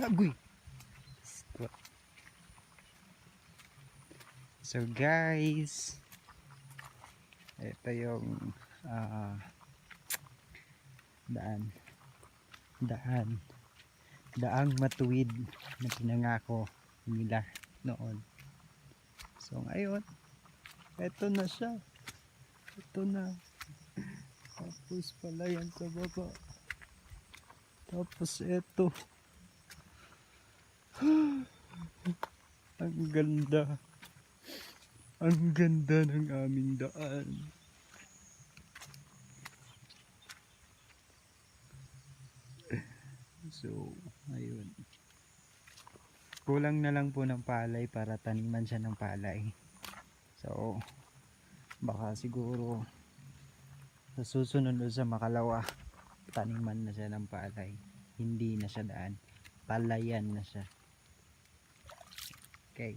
Agoy. Squat. So guys, ito yung ah, daan. Daan. Daang matuwid na pinangako nila noon. So ngayon, ito na siya. Ito na. Tapos pala yan sa baba. Tapos ito. Ang ganda. Ang ganda ng aming daan. So, ayun. Kulang na lang po ng palay para taniman siya ng palay. So, baka siguro sa susunod sa makalawa, taniman na siya ng palay. Hindi na siya daan. Palayan na siya. Okay.